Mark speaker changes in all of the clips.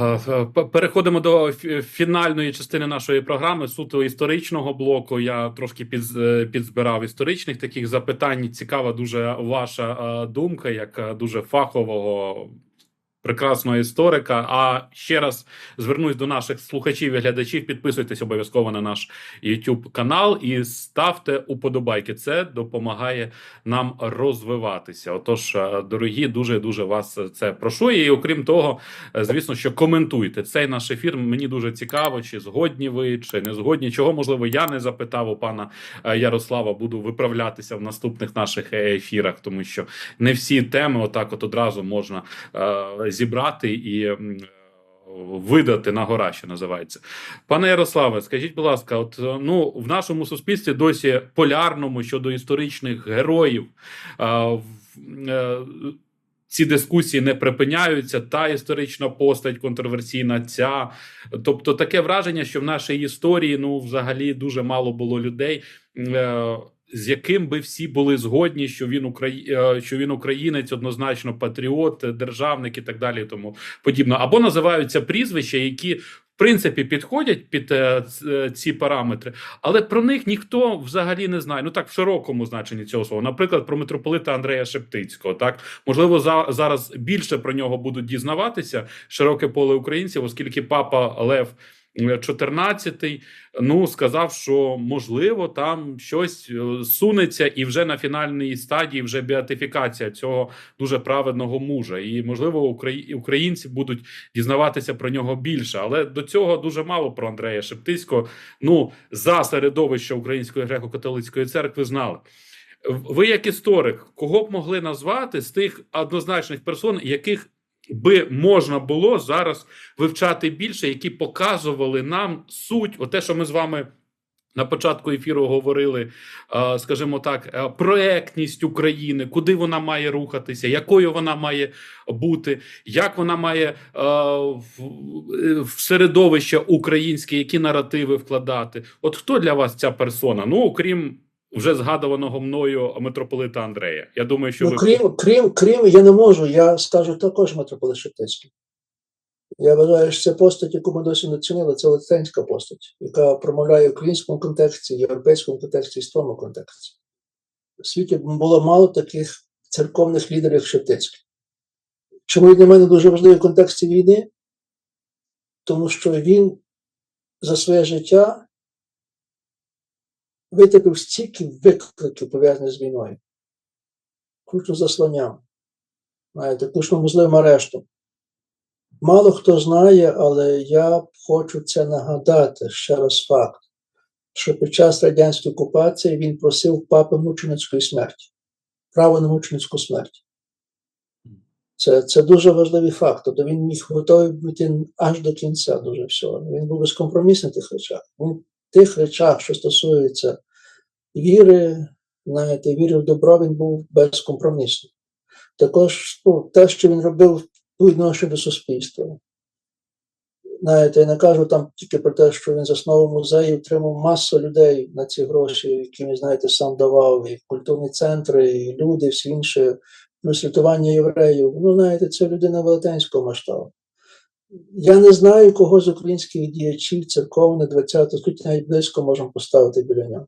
Speaker 1: Е, Переходимо до фі- фінальної частини нашої програми суто історичного блоку. Я трошки підз- е, підзбирав історичних таких запитань. Цікава дуже ваша е, думка, як е, дуже фахового. Прекрасного історика. А ще раз звернусь до наших слухачів і глядачів. Підписуйтесь обов'язково на наш YouTube канал і ставте уподобайки. Це допомагає нам розвиватися. Отож, е, дорогі, дуже дуже вас це прошу. І окрім того, Е, Звісно, що коментуйте цей наш ефір. Мені дуже цікаво, чи згодні ви, чи не згодні. Чого можливо я не запитав у пана е, Ярослава. Буду виправлятися в наступних наших ефірах, тому що не всі теми отак, от одразу можна е, зібрати і. Видати на гора, що називається, пане Ярославе, скажіть, будь ласка, от е, ну в нашому суспільстві досі полярному щодо історичних героїв е, в- е, ці дискусії не припиняються. Та історична постать контроверсійна, ця тобто таке враження, що в нашій історії ну взагалі дуже мало було людей. Е, з яким би всі були згодні, що він Украї... е, що він українець, однозначно патріот, державник і так далі, тому подібно, або називаються прізвища, які в принципі підходять під е, е, ці параметри, але про них ніхто взагалі не знає. Ну так в широкому значенні цього слова. Наприклад, про митрополита Андрея Шептицького. Так можливо, за зараз більше про нього будуть дізнаватися широке поле українців, оскільки папа Лев. 14 ну сказав, що можливо там щось е, сунеться, і вже на фінальній стадії вже біатифікація цього дуже праведного мужа. І можливо, українці будуть дізнаватися про нього більше. Але до цього дуже мало про Андрея Шептицького. Ну за середовище Української греко-католицької церкви знали. Ви, як історик, кого б могли назвати з тих однозначних персон, яких би можна було зараз вивчати більше, які показували нам суть, оте, що ми з вами. На початку ефіру говорили, е, скажімо так, е, проектність України, куди вона має рухатися, якою вона має бути, як вона має е, в, в середовище українське, які наративи вкладати. От хто для вас ця персона? Ну, окрім вже згадуваного мною митрополита Андрея. Я думаю, що
Speaker 2: Ну,
Speaker 1: ви
Speaker 2: крім, крім, крім, я не можу, я скажу також митрополит Шептицький. Я вважаю, що це постать, яку ми досі не цінили, це латинська постать, яка промовляє в українському контексті, європейському контексті, світовому контексті. У світі було мало таких церковних лідерів, як Шептицький. Чому для мене дуже важливий в контексті війни? Тому що він за своє життя витерпів стільки викликів, пов'язаних з війною, включно засланням, знаєте, включно можливим арештом. Мало хто знає, але я хочу це нагадати ще раз факт, що під час радянської окупації він просив папи мученицької смерті, право на мученицьку смерть. Це, це дуже важливий факт. Тобто він міг готовий бути аж до кінця дуже всього. Він був безкомпромісний в тих речах. Він тих речах, що стосуються віри, знаєте, віри в добро, він був безкомпромісний. Також ну, те, що він робив по відношенню до суспільства. Знаєте, я не кажу там тільки про те, що він заснував музей, отримав масу людей на ці гроші, які він, знаєте, сам давав, і культурні центри, і люди, всі інші, плюс євреїв. Ну, знаєте, це людина велетенського масштабу. Я не знаю, кого з українських діячів церковних 20 століття навіть близько можемо поставити біля нього.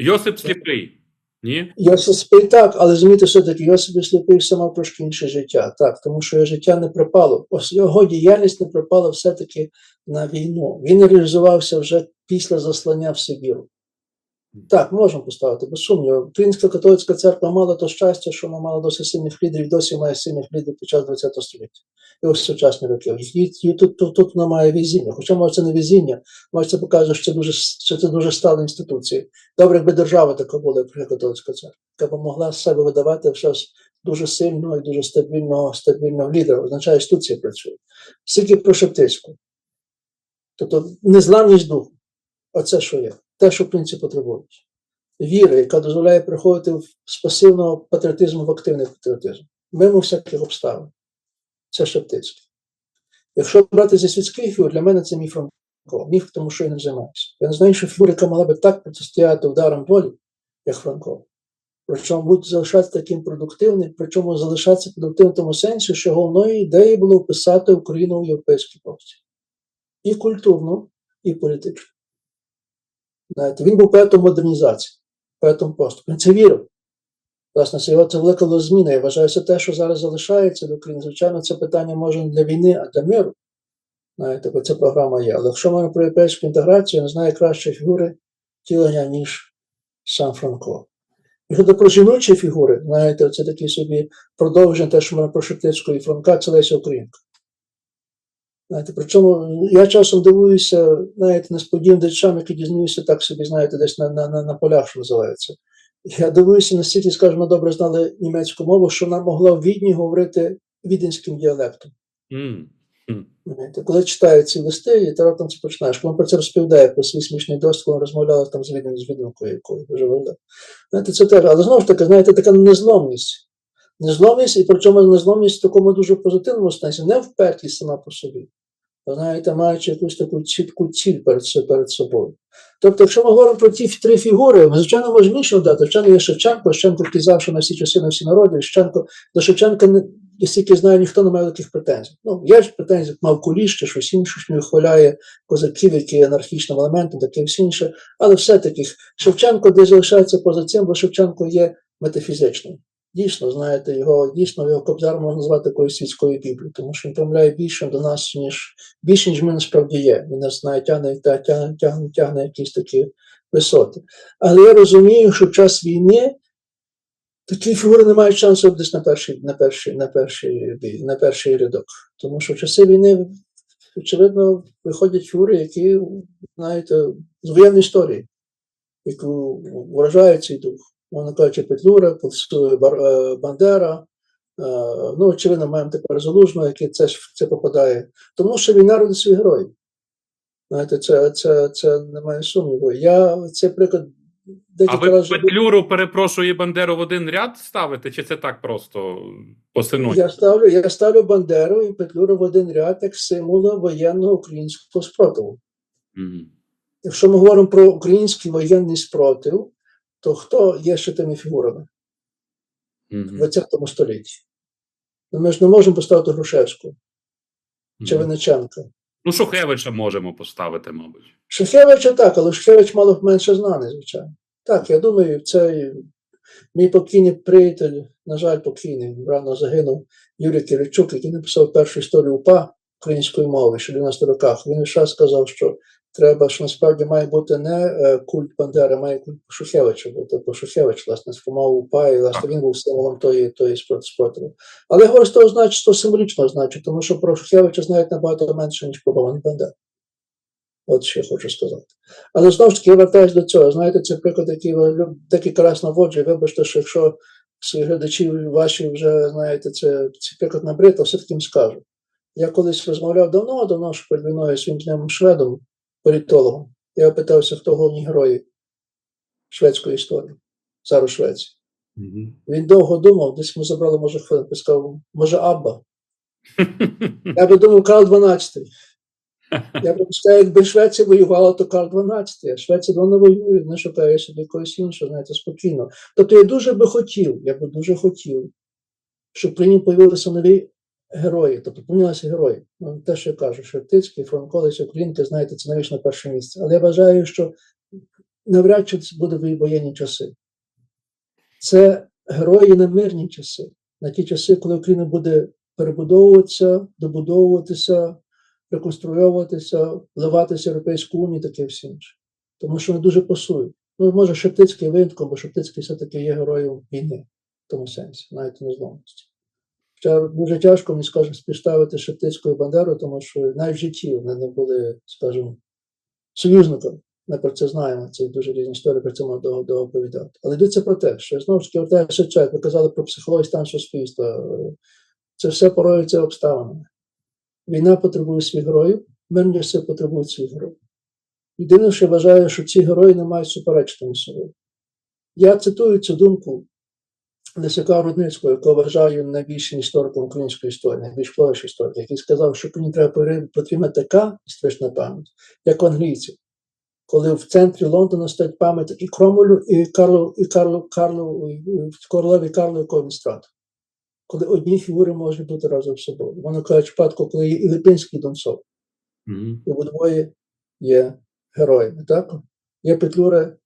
Speaker 1: Йосип Сліпий. Ні?
Speaker 2: Йосип Сліпий так, але змійте все-таки, Йосип Сліпий все мав трошки інше життя, так, тому що його життя не припало. Ось його діяльність не припала все-таки на війну. Він реалізувався вже після заслання в Сибіру. Так, можемо поставити, без сумніву. Українська католицька церква мала то щастя, що вона мала досить сильних лідерів, досі має сильних лідерів під час ХХ століття. І ось сучасні роки. І, і тут, тут, тут вона має візіння. Хоча, може, це не візіння, може, це показує, що це дуже, що це дуже стала інституція. Добре, якби держава така була, як католицька церква, яка б могла з себе видавати щось дуже сильного і дуже стабільного, стабільного лідера. Означає, інституція працює. Скільки про Шептицьку. Тобто незламність духу. Оце що є. Те, що українці потребують. Віра, яка дозволяє приходити з пасивного патріотизму в активний патріотизм. Мимо всяких обставин. Це Шептицький. Якщо брати зі світських фігур, для мене це мій Франко. Міг, тому що я не займаюся. Я не знаю, що фігура, яка мала би так протистояти ударам волі, як Франко. Причому бути залишатися таким продуктивним, причому залишатися продуктивним в тому сенсі, що головною ідеєю було вписати Україну в європейський простір. І культурно, і політично. Знаєте, він був поетом модернізації, поетом поступу. Він це вірив. Власне, це його це велика зміна. Я вважаю, що те, що зараз залишається до України, звичайно, це питання може не для війни, а для миру. Знаєте, бо ця програма є. Але якщо ми про європейську інтеграцію, я не знаю кращої фігури втілення, ніж сам Франко. І щодо про жіночі фігури, знаєте, це такі собі продовження те, що ми про Шептицького і Франка, це Леся Українка. Знаєте, причому я часом дивуюся, знаєте, несподіваним речам, які дізнаюся так собі, знаєте, десь на, на, на, на полях, що називається. Я дивуюся, настільки, скажімо, добре знали німецьку мову, що вона могла в Відні говорити віденським діалектом.
Speaker 1: М.
Speaker 2: Знаєте, коли читаю ці листи, і ти раптом це починаєш. Коли про це розповідає про свій смішний досвід, коли розмовляла там з відом, з відомкою якою дуже виглядає. Знаєте, це теж, але знову ж таки, знаєте, така незломність. Незломність, і причому незломність в такому дуже позитивному сенсі, не впертість сама по собі. Знаєте, маючи якусь таку чітку ціль перед, перед собою. Тобто, якщо ми говоримо про ті три фігури, ми, звичайно, іншого дати. Звичайно, є Шевченко, Шевченко вказав, що на всі часи, на всі народи. Шевченко, до Шевченка, не, я стільки знаю, ніхто не має таких претензій. Ну, є ж претензії, мав куліш чи щось інше, що не вихваляє козаків, які є анархічним елементом, таке все інше. Але все-таки Шевченко десь залишається поза цим, бо Шевченко є метафізичним. Дійсно, знаєте, його дійсно його кобзар можна назвати такою світською біблією, тому що він промовляє більше до нас, ніж більше, ніж ми насправді є. Він нас навіть тягне, тягне, тягне, тягне якісь такі висоти. Але я розумію, що в час війни такі фігури не мають шансу десь на перший, на перший, на перший, на перший рядок. Тому що в часи війни, очевидно, виходять фігури, які, знаєте, з воєнної історії, яку вражає цей дух. Мовно кажучи, Петлюра, Пол- е, Бандера. е, Ну, очевидно, маємо тепер залужного, який це, це попадає. Тому що війна родить своїх героїв. Знаєте, це, це, це немає сумніву. Я цей приклад
Speaker 1: А ви
Speaker 2: разів.
Speaker 1: Петлюру, перепрошую, і Бандеру в один ряд ставите, чи це так просто посинуть?
Speaker 2: Я ставлю, я ставлю Бандеру і Петлюру в один ряд як символи воєнного українського спротиву.
Speaker 1: Мгм.
Speaker 2: Якщо ми говоримо про український воєнний спротив, то хто є ще тими фігурами в
Speaker 1: Мгм.
Speaker 2: 20 столітті? Ну, ми ж не можемо поставити Грушевську чи
Speaker 1: Мгм. Ну, Шухевича можемо поставити, мабуть.
Speaker 2: Шухевича так, але Шухевич мало менше знаний, звичайно. Так, я думаю, це мій покійний приятель, на жаль, покійний, рано загинув Юрій Киричук, який написав першу історію УПА української мови ще в 90 роках. Він ще сказав, що треба, що насправді має бути не е, культ Бандери, має культ Шухевича бути, бо Шухевич, власне, сформував УПА, і власне він був символом тої, тої спротиву. Але я говорю з того значить, то символічно значить, тому що про Шухевича знають набагато менше, ніж про Богдан Бандеру. От що я хочу сказати. Але знову ж таки, я вертаюсь до цього. Знаєте, це приклад, який декілька разів наводжу. і Вибачте, що якщо свої глядачі ваші вже знаєте, це цей приклад набрид, то все-таки їм скажу. Я колись розмовляв давно, давно ж перед війною своїм шведом, політологом. Я питався, хто головні герої шведської історії, цару Швеції.
Speaker 1: Мгм.
Speaker 2: Він довго думав, десь ми забрали, може, хвилин, сказав, може, Абба. Я би думав, Карл XII. Я припускаю, якби Швеція воювала, то Карл XII, а Швеція давно воює, не шукає собі когось іншого, знаєте, спокійно. Тобто я дуже би хотів, я би дуже хотів, щоб при ній появилися нові герої, тобто помінялися герої. Ну, те, що я кажу, Шептицький, Франко, Леся Українка, знаєте, це навіть на перше місце. Але я вважаю, що навряд чи це буде воєнні часи. Це герої на мирні часи, на ті часи, коли Україна буде перебудовуватися, добудовуватися, реконструюватися, вливатися в Європейську унію, таке все інше. Тому що вони дуже пасують. Ну, може, Шептицький винтком, бо Шептицький все-таки є героєм війни в тому сенсі, навіть незламності. Хоча дуже тяжко мені, скажімо, співставити Шептицького і Бандеру, тому що навіть в житті вони не були, скажімо, союзниками. Ми про це знаємо, це дуже різні історії, про це можна довго довго оповідати. Але йдеться про те, що знову ж таки чек, ви казали про психологію стан суспільства. Це все пороюється обставинами. Війна потребує своїх героїв, мирні часи потребують своїх героїв. Єдине, що я вважаю, що ці герої не мають суперечити між собою. Я цитую цю думку Лисака Рудницького, якого вважаю найбільшим істориком української історії, найбільш впливовіший історик, який сказав, що мені треба потримати така історична пам'ять, як у англійців. коли в центрі Лондона стоять пам'ятник і Кромолю, і Карлу, і Карлу, Карлу, Королеві Карлу, якого. Коли одні фігури можуть бути разом з собою. Вони кажуть, випадку, коли є і Липинський і Донцов,
Speaker 1: Мгм.
Speaker 2: і обидвоє є героями. Так? Є Петлюра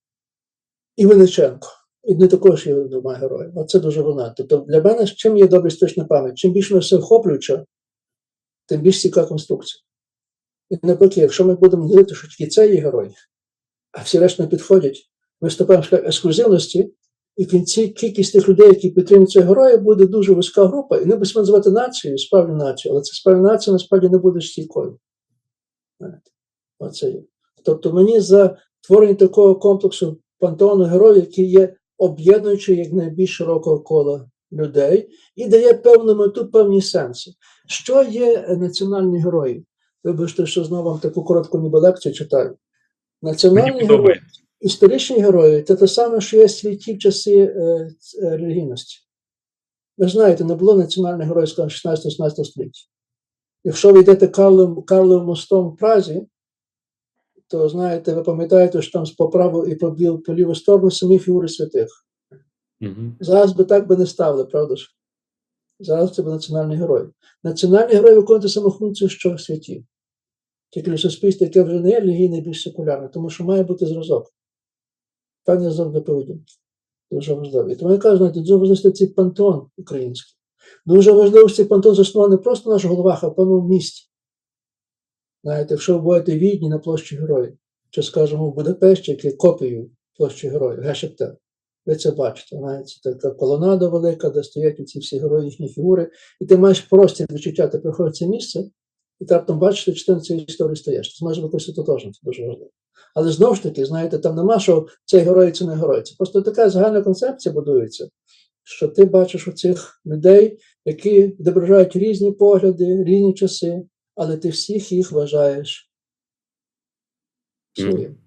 Speaker 2: і Винниченко. І не також є двома героями. Оце дуже вона. Тобто для мене чим є добра історична пам'ять? Чим більше все охоплююча, тим більш цікава конструкція. І навпаки, якщо ми будемо говорити, що тільки це є герой, а всі решта не підходять, ми в ексклюзивності, і в кінці кількість тих людей, які підтримують цього героя, буде дуже вузька група, і не будемо називати нацією, справді нацією, але це справді нація насправді не буде стійкою. Оце є. Тобто мені за творення такого комплексу пантеону героїв, який є об'єднуючий як найбільш широкого кола людей, і дає певну мету, певні сенси. Що є національні герої? Вибачте, що знову вам таку коротку ніби лекцію читаю.
Speaker 1: Мені
Speaker 2: Національні герої, історичні герої це те саме, що є святі в часи е, е, релігійності. Ви знаєте, не було національних героїв, 16-16 століття. Якщо ви йдете Карловим мостом в Празі, то знаєте, ви пам'ятаєте, що там по праву і по, біл, по ліву сторону самі фігури святих.
Speaker 1: Мгм.
Speaker 2: Зараз би так би не ставили, правда ж? Зараз це би національний герой. Національний герой виконує ту саму функцію, що святі. Тільки в суспільстві, яке вже не є релігійне, більш секулярне, тому що має бути зразок. Певний зразок поведінки. Дуже важливо. І тому я кажу, знаєте, дуже важливо цей пантеон український. Дуже важливо, що цей пантеон заснований не просто в наших головах, а в певному місті. Знаєте, якщо ви будете Відні на площі Героїв, чи, скажімо, в Будапешті, яке є копією площі Героїв, Гешептен, ви це бачите. Знаєте, це така колонада велика, де стоять ці всі герої, їхні фігури, і ти маєш простір відчуття, ти приходиш це місце, і ти раптом бачиш, що частина цієї історії стоїш. Ти зможеш використати теж, це дуже важливо. Але знову ж таки, знаєте, там нема, що цей герой, це не герой. Це просто така загальна концепція будується, що ти бачиш у цих людей, які відображають різні погляди, різні часи, але ти всіх їх вважаєш своїм.